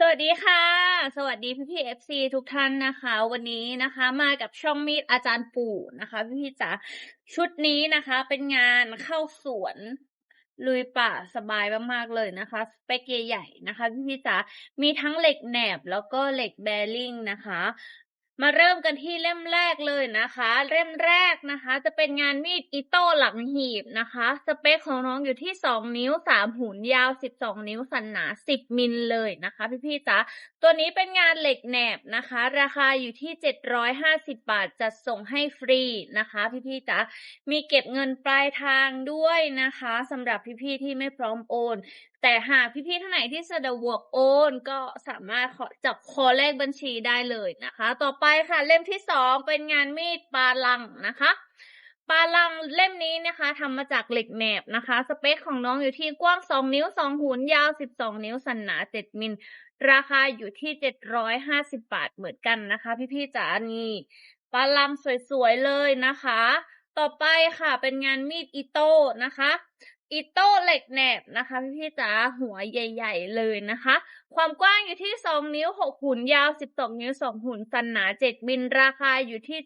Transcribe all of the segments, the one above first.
สวัสดีค่ะ สวัสดีพี่พี่เอฟซีทุกท่านนะคะ วันนี้นะคะมากับช่องมีดอาจารย์ปู่นะคะ พี่พี่จ๋าชุดนี้นะคะ เป็นงานเข้าสวนลุยป่าสบายมากๆเลยนะคะสเปกใหญ่ๆนะคะ พี่พี่จ๋ามีทั้งเหล็กแหนบแล้วก็เหล็กแบริ่งนะคะ มาเริ่มกันที่เล่มแรกเลยนะคะ เล่มแรกนะคะ จะเป็นงานมีดอิโต้หลังหีบนะคะ สเปคของน้องอยู่ที่ 2 นิ้ว 3 หุ่นยาว 12 นิ้วสันหนา 10 มิลเลยนะคะ พี่ๆจ๋าตัวนี้เป็นงานเหล็กแหนบนะคะ ราคาอยู่ที่ 750 บาทจัดส่งให้ฟรีนะคะ พี่ๆจ๋ามีเก็บเงินปลายทางด้วยนะคะสำหรับพี่ๆที่ไม่พร้อมโอนแต่หากพี่ๆท่านไหนที่สะดวกโอนก็สามารถขอจับคอเลขบัญชีได้เลยนะคะ ต่อไปค่ะเล่มที่สองเป็นงานมีดปาลังนะคะปาลังเล่มนี้นะคะทำมาจากเหล็กแหนบนะคะ สเปคของน้องอยู่ที่กว้าง 2 นิ้ว 2หุนยาว 12 นิ้วสันหนา 7 มิล ราคาอยู่ที่ 750 บาทเหมือนกันนะคะ พี่ๆจ๋านี่ปาลังสวยๆเลยนะคะ ต่อไปค่ะเป็นงานมีดอิโต้นะคะ อิโต้เหล็กแหนบนะคะ พี่พี่จ๋าหัวใหญ่ ๆ เลยนะคะ ความกว้างอยู่ที่ 2 นิ้ว 6 หุ่นยาว 12 นิ้ว 2 หุ่นสันหนา 7 มิลราคาอยู่ที่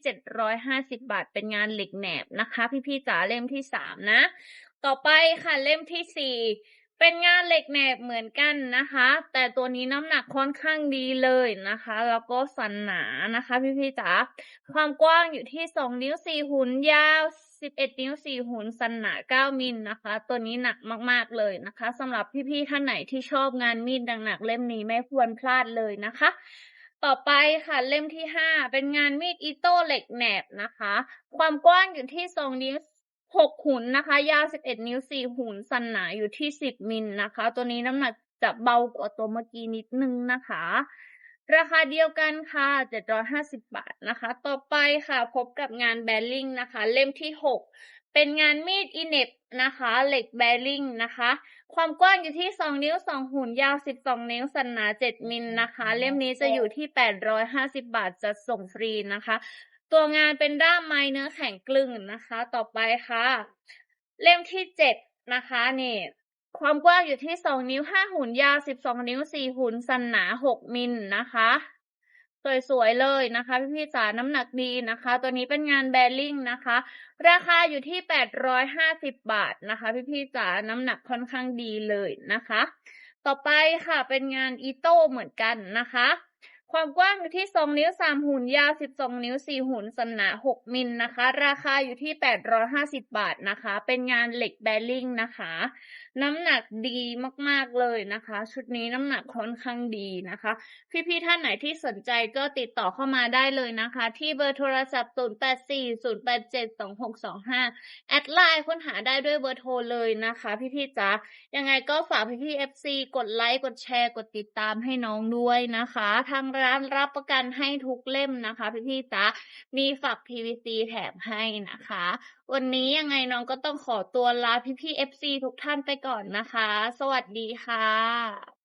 750 บาท เป็นงานเหล็กแหนบนะคะ พี่พี่จ๋าเล่มที่ 3 นะ ต่อไปค่ะเล่มที่ 4 เป็นงานเหล็กแหนบเหมือนกันนะคะ แต่ตัวนี้น้ำหนักค่อนข้างดีเลยนะคะ แล้วก็สันหนานะคะ พี่พี่ๆจ๋าความกว้างอยู่ที่ 2 นิ้ว 4 หุนยาว 11 นิ้ว 4 หุนสันหนา 9 มิลนะคะ ตัวนี้หนักมากๆเลยนะคะสำหรับพี่ๆท่านไหนที่ชอบงานมีดหนักๆเล่มนี้ไม่ควรพลาดเลยนะคะ ต่อไปค่ะเล่มที่ 5 เป็นงานมีดอิโต้เหล็กแหนบนะคะ ความกว้างอยู่ที่ 2 นิ้ว 6หุนนะคะ ยาว11นิ้ว4หุนสันหนาอยู่ที่10มิลนะคะ ตัวนี้น้ำหนักจะเบากว่าตัวเมื่อกี้นิดนึงนะคะ ราคาเดียวกันค่ะ750บบาทนะคะ ต่อไปค่ะพบกับงานแบริ่งนะคะ เล่มที่6เป็นงานมีดอินเน็บนะคะ เหล็กแบริ่งนะคะ ความกว้างอยู่ที่ 2 นิ้ว 2 หุ่นยาว 12 นิ้วสันหนา 7 มิลนะคะ เล่มนี้จะอยู่ที่ 850 บาทจะส่งฟรีนะคะ ตัวงานเป็นด้ามไม้เนื้อแข็งกลึงนะคะ ต่อไปค่ะ เล่มที่7นะคะนี่ความกว้างอยู่ที่2นิ้ว5หุ่นยาว12นิ้ว4หุ่นสันหนา6มิลนะคะสวยๆเลยนะคะพี่ๆจ๋าน้ำหนักดีนะคะ ตัวนี้เป็นงานแบริ่งนะคะ ราคาอยู่ที่850บบาทนะคะ พี่ๆจ๋าน้ำหนักค่อนข้างดีเลยนะคะ ต่อไปค่ะเป็นงานอีโต้เหมือนกันนะคะ ความกว้างอยู่ที่ 2 นิ้ว 3 หุ่น ยาว 12 นิ้ว 4 หุ่นสันหนา 6 มิลนะคะ ราคาอยู่ที่ 850 บาทนะคะ เป็นงานเหล็กแบริ่งนะคะ น้ำหนักดีมากๆเลยนะคะ ชุดนี้น้ำหนักค่อนข้างดีนะคะ พี่ๆท่านไหนที่สนใจก็ติดต่อเข้ามาได้เลยนะคะ ที่เบอร์โทรศัพท์ 0840872625 แอดไลน์ค้นหาได้ด้วยเบอร์โทรเลยนะคะ พี่ๆจ๋ายังไงก็ฝากพี่ๆ FC กดไลค์ กดแชร์ กดติดตามให้น้องด้วยนะคะ ทางร้านรับประกันให้ทุกเล่มนะคะพี่ๆจ๋ามีฝัก PVC แถมให้นะคะ วันนี้ยังไงน้องก็ต้องขอตัวลาพี่ๆ FC ทุกท่านไปก่อนนะคะ สวัสดีค่ะ